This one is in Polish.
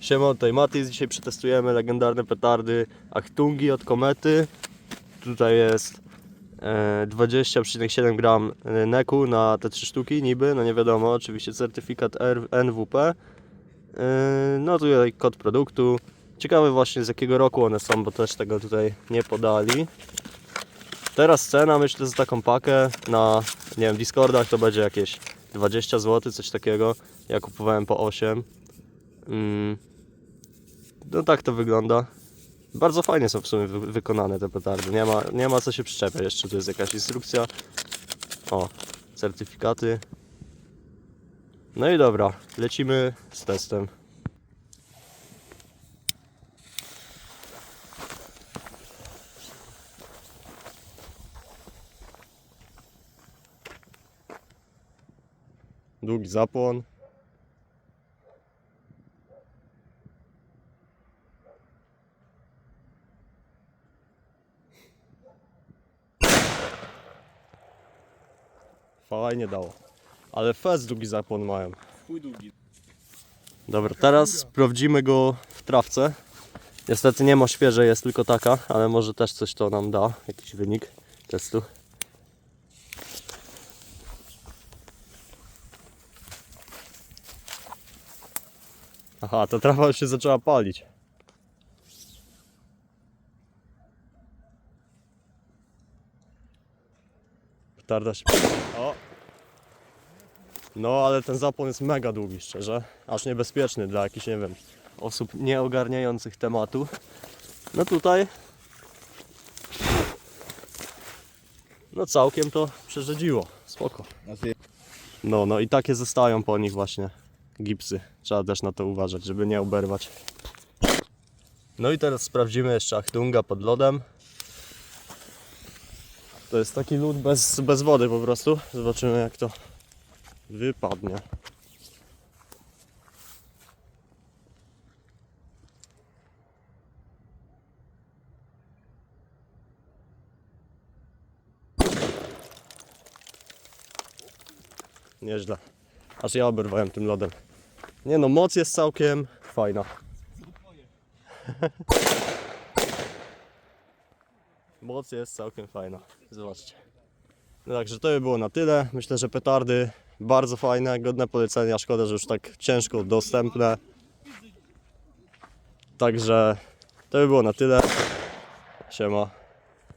Siema, tutaj Matis. Dzisiaj przetestujemy legendarne petardy Achtungi od Komety. Tutaj jest e, 20,7 gram neku na te trzy sztuki niby, no nie wiadomo, oczywiście certyfikat NWP. E, no tutaj kod produktu. Ciekawe właśnie z jakiego roku one są, bo też tego tutaj nie podali. Teraz cena myślę za taką pakę na nie wiem, Discordach to będzie jakieś 20 zł, coś takiego. Ja kupowałem po 8. Mm. No tak to wygląda. Bardzo fajnie są w sumie wy wykonane te petardy. Nie ma, nie ma co się przyczepiać. Jeszcze tu jest jakaś instrukcja. O, certyfikaty. No i dobra, lecimy z testem. Długi zapłon. Fajnie dało. Ale fest długi zapłon mają. Chuj długi. Dobra, teraz sprawdzimy go w trawce. Niestety nie ma świeżej, jest tylko taka, ale może też coś to nam da, jakiś wynik testu. Aha, ta trawa już się zaczęła palić. Petarda się... O! No, ale ten zapłon jest mega długi, szczerze. Aż niebezpieczny dla jakichś, nie wiem, osób nieogarniających tematu. No tutaj... No całkiem to przerzedziło. Spoko. No, no i takie zostają po nich właśnie gipsy. Trzeba też na to uważać, żeby nie oberwać. No i teraz sprawdzimy jeszcze Achtunga pod lodem. To jest taki lód bez, bez wody po prostu. Zobaczymy jak to wypadnie. Nieźle. Aż ja oberwałem tym lodem. Nie no, moc jest całkiem fajna. moc jest całkiem fajna. Zobaczcie. No także to by było na tyle. Myślę, że petardy bardzo fajne, godne polecenia. Szkoda, że już tak ciężko dostępne. Także to by było na tyle. Siema.